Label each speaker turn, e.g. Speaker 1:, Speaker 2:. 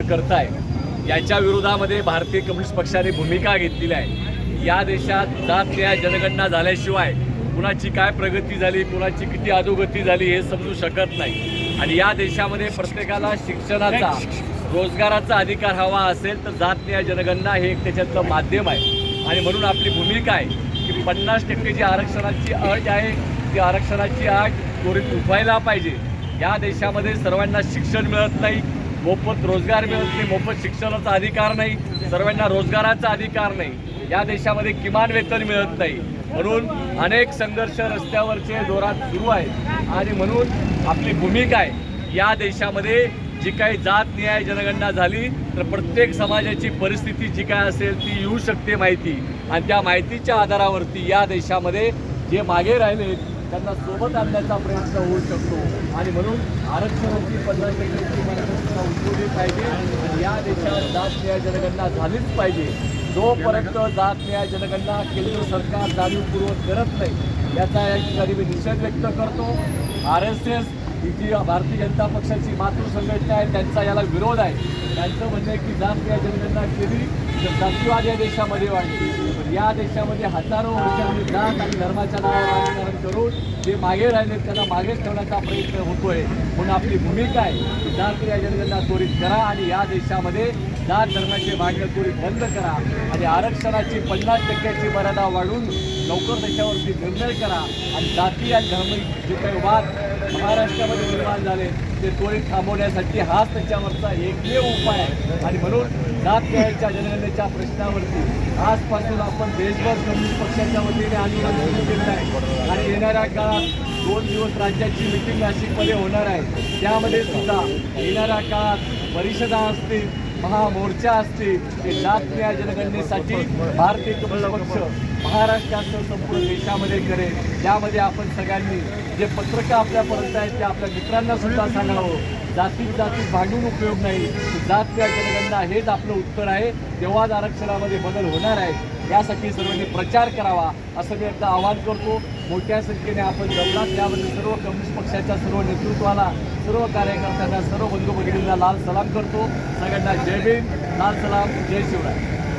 Speaker 1: करताय. याच्या विरोधामध्ये भारतीय कम्युनिस्ट पक्षाने भूमिका घेतलेली आहे. या देशात जात न्याय जनगणना झाल्याशिवाय कुणाची काय प्रगती झाली कुणाची किती अधोगती झाली हे समजू शकत नाही. आणि या देशामध्ये प्रत्येकाला शिक्षणाचा रोजगाराचा अधिकार हवा असेल तर जात जनगणना हे एक त्याच्यातलं माध्यम आहे. आणि म्हणून आपली भूमिका आहे की पन्नास टक्के जी आरक्षणाची अट आहे ती आरक्षणाची अट त्वरित उठवायला पाहिजे. या देशामध्ये सर्वांना शिक्षण मिळत नाही मोफत रोजगार मिळत नाही मोफत शिक्षणाचा अधिकार नाही सर्वांना रोजगाराचा अधिकार नाही. या देशामध्ये किमान वेतन मिळत नाही. म्हणून अनेक संघर्ष रस्त्यावरचे जोरात सुरू आहेत. आणि म्हणून आपली भूमिका आहे या देशामध्ये जी काही जात न्याय जनगणना झाली तर प्रत्येक समाजाची परिस्थिती जी काय असेल ती येऊ शकते माहिती. आणि त्या माहितीच्या आधारावरती या देशामध्ये जे मागे राहिले त्यांना सोबत आणण्याचा प्रयत्न होऊ शकतो. आणि म्हणून आरक्षणाची पन्नास टक्के मराठा पाहिजे. आणि या देशात जात न्याय जनगणना झालीच पाहिजे. जोपर्यंत जात न्याय जनगणना केंद्र सरकार जाणीवपूर्वक करत नाही याचा या ठिकाणी मी निषेध व्यक्त करतो. आर एस एस ही जी भारतीय जनता पक्षाची मातृ संघटना आहे त्यांचा याला विरोध आहे. त्यांचं म्हणणं आहे की जास्त या जनगणना केली तर जातीवाद या देशामध्ये वाढली. पण या देशामध्ये हजारो वर्षांनी जात आणि धर्माच्या नावावर राजकारण करून जे मागे राहिले त्यांना मागेच ठेवण्याचा प्रयत्न होतोय. म्हणून आपली भूमिका आहे की जात या जनगणना त्वरित करा आणि या देशामध्ये जात धर्माचे भांडण त्वरित बंद करा आणि आरक्षणाची पन्नास टक्क्याची मर्यादा वाढून लवकर त्याच्यावरती निर्णय करा आणि जाती आणि धर्म जे काही वाद महाराष्ट्रामध्ये निर्माण झाले. ते त्वरित थांबवण्यासाठी हाच त्याच्यावरचा एकमेव उपाय आहे. आणि म्हणून जात न्यायाच्या जनगणनेच्या प्रश्नावरती आजपासून आपण देशभर कम्युनिस्ट पक्षाच्या वतीने आंदोलन सुरू केलं आहे. आणि येणाऱ्या काळात दोन दिवस राज्याची मिटिंग नाशिकमध्ये होणार आहे. त्यामध्ये सुद्धा येणाऱ्या काळात परिषदा असतील महामोर्चा असतील ते जात न्याय जनगणनेसाठी भारतीय कम्युनिस्ट पक्ष महाराष्ट्रासह संपूर्ण देशामध्ये करेल. त्यामध्ये आपण सगळ्यांनी जे पत्रकं आपल्यापर्यंत आहेत ते आपल्या मित्रांना सुद्धा सांगावं. जातीत जातीत भांडून उपयोग नाही. जात न्याय जनगणना हेच आपलं उत्तर आहे. तेव्हाच आरक्षणामध्ये बदल होणार आहे. यासाठी सर्वांनी प्रचार करावा असं मी एकदा आवाहन करतो. मोठ्या संख्येने आपण जमलात. त्यामध्ये सर्व कम्युनिस्ट पक्षाच्या सर्व नेतृत्वाला सर्व कार्यकर्त्यांना सर्व बंधू भगिनींना लाल सलाम करतो. सगळ्यांना जय भीम लाल सलाम जय शिवराय.